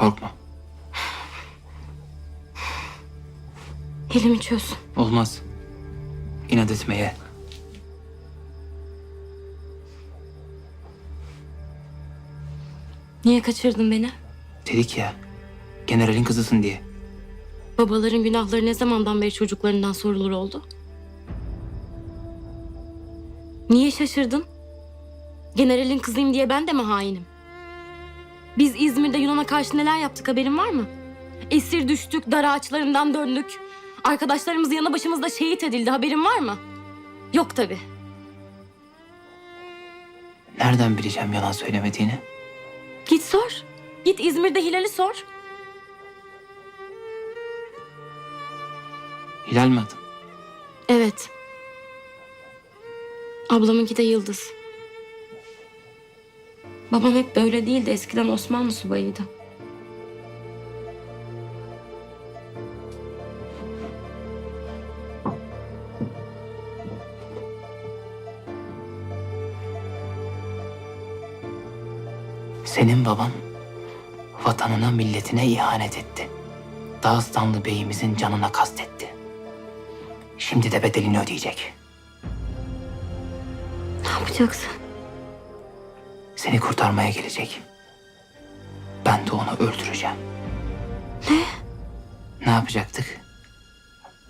Korkma. Elimi çöz. Olmaz. İnat etmeye. Niye kaçırdın beni? Dedik ya. Generalin kızısın diye. Babaların günahları ne zamandan beri çocuklarından sorulur oldu? Niye şaşırdın? Generalin kızıyım diye ben de mi hainim? Biz İzmir'de Yunan'a karşı neler yaptık haberin var mı? Esir düştük, dar ağaçlarından döndük. Arkadaşlarımız yanı başımızda şehit edildi haberin var mı? Yok tabii. Nereden bileceğim yalan söylemediğini? Git sor. Git İzmir'de Hilal'i sor. Hilal mi adın? Evet. Ablamınki de Yıldız. Babam hep böyle değildi. Eskiden Osmanlı subayıydı. Senin baban vatanına milletine ihanet etti. Dağıstanlı beyimizin canına kastetti. Şimdi de bedelini ödeyecek. Ne yapacaksın? Seni kurtarmaya gelecek. Ben de onu öldüreceğim. Ne? Ne yapacaktık?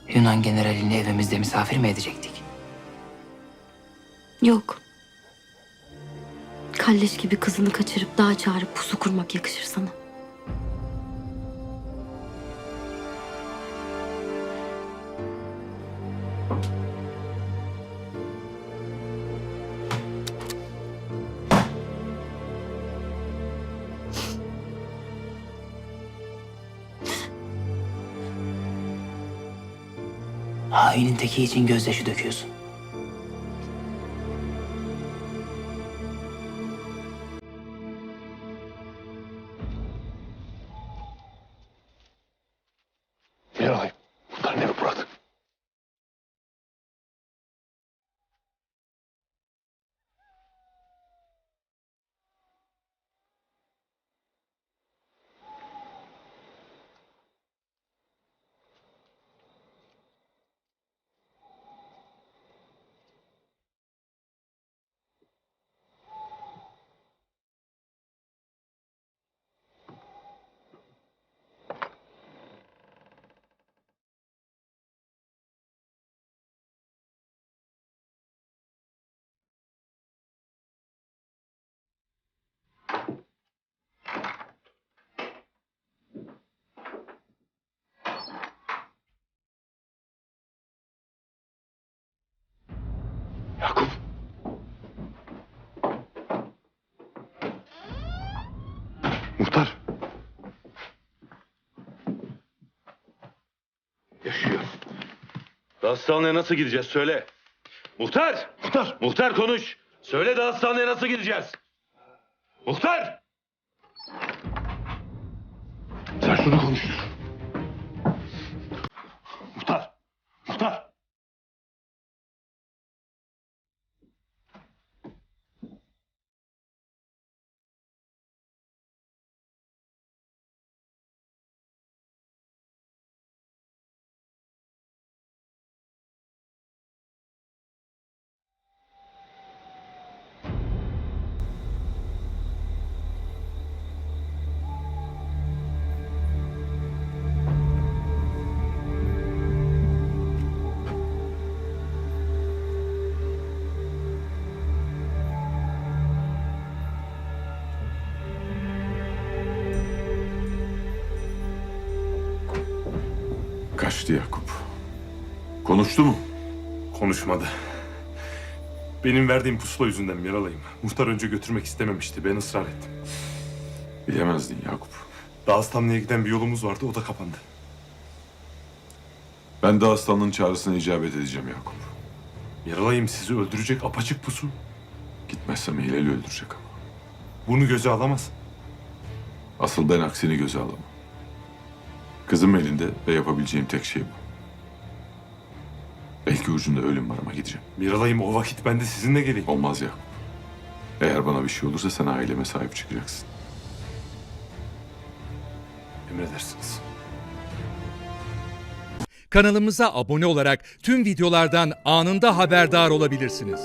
Yunan generalini evimizde misafir mi edecektik? Yok. Kalleş gibi kızını kaçırıp dağa çağırıp pusu kurmak yakışır sana. Hainin teki için gözyaşı döküyorsun. Miray, Muhtar. Yaşıyor. Hastaneye nasıl gideceğiz söyle. Muhtar! Muhtar. Muhtar konuş. Söyle de hastaneye nasıl gideceğiz? Muhtar! Sen şunu konuştur. Kaçtı Yakup. Konuştu mu? Konuşmadı. Benim verdiğim pusula yüzünden Miralay'ım. Muhtar önce götürmek istememişti. Ben ısrar ettim. Bilemezdin Yakup. Dağıstanlı'ya giden bir yolumuz vardı. O da kapandı. Ben aslanın çağrısına icabet edeceğim Yakup. Miralay'ım sizi öldürecek apaçık pusu. Gitmezsem Hilal'i öldürecek ama. Bunu göze alamaz. Asıl ben aksini göze alamam. Kızım elinde ve yapabileceğim tek şey bu. Belki ucunda ölüm var ama gideceğim. Miralay'ım o vakit ben de sizinle geleyim. Olmaz Yakup. Eğer bana bir şey olursa sen aileme sahip çıkacaksın. Emredersiniz. Kanalımıza abone olarak tüm videolardan anında haberdar olabilirsiniz.